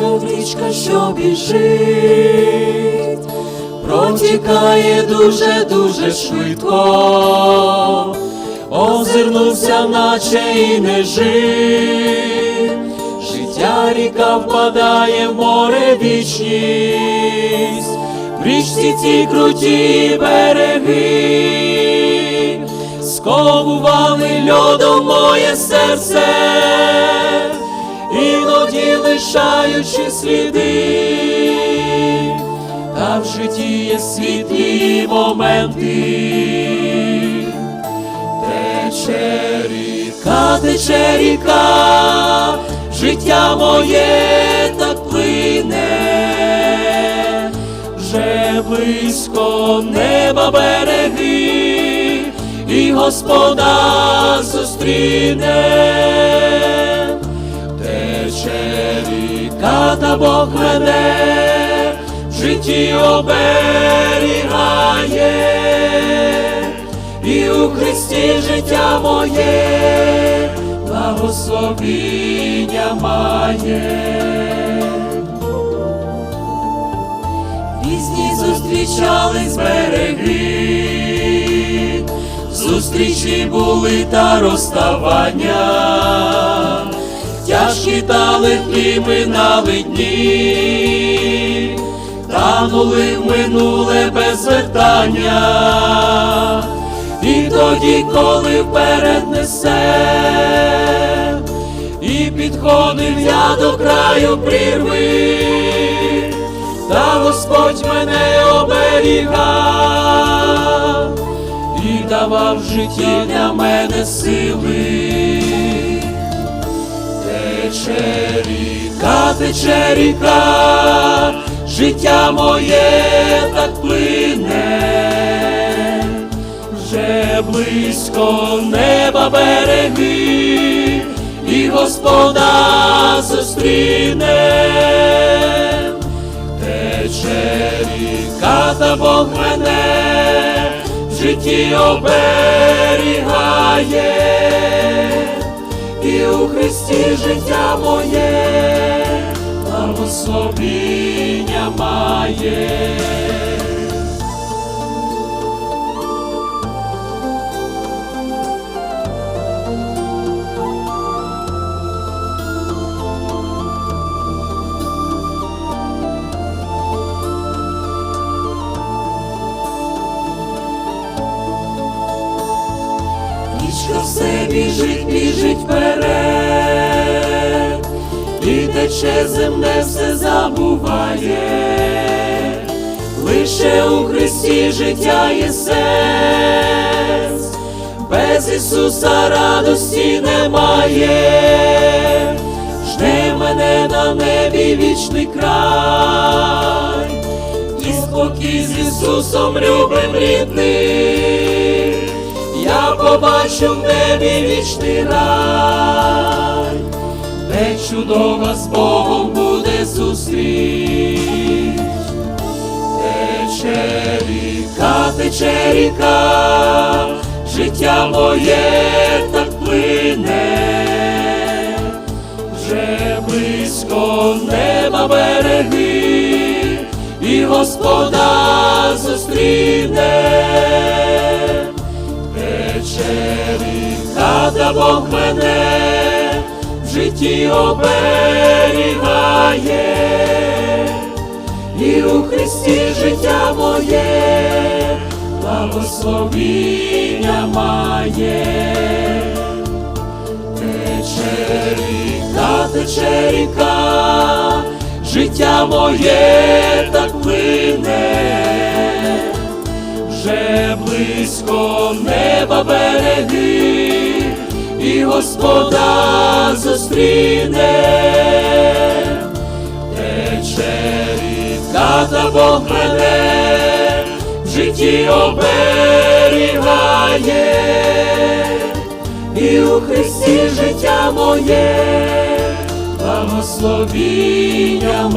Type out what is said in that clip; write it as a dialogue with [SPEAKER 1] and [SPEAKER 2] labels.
[SPEAKER 1] мов річка, що біжить, протікає дуже, дуже швидко, озирнувся, наче і не жив, життя ріка впадає в море вічність, в річці ці круті береги, сковували льодом моє серце іноді лишаючи сліди, та в житті є світлі моменти, тече ріка, тече ріка, життя моє так плине, вже близько неба береги, і Господа зустріне та Бог мене в житті оберігає, і у Христі життя моє благословіння має. Різні зустрічались береги, зустрічі були та розставання тяжкі та легкі минали дні, танули в минуле без вертання, і тоді, коли вперед несе, і підходив я до краю прірви, та Господь мене оберігав і давав в житті для мене сили тече ріка, тече ріка, життя моє так плине, вже близько неба береги, і Господа зустріне, тече ріка, та Бог мене в житті оберігає у Христі життя моє, благословіння має. Все біжить, біжить вперед, і тече земне все забуває, лише у Христі життя є сенс, без Ісуса радості немає, жде мене на небі вічний край, і спокій з Ісусом любим рідним я побачу в небі вічний рай, де чудова з Богом буде зустріч. Тече ріка, тече ріка, життя моє так плине, вже близько неба береги, і Господа зустріне тече ріка, та Бог мене в житті оберігає, і у Христі життя моє, благословіння має, тече ріка, життя моє так плине близько неба береги, і Господа зустріне, тече ріка, та Бог мене в житті оберігає, і у Христі життя моє, благословіння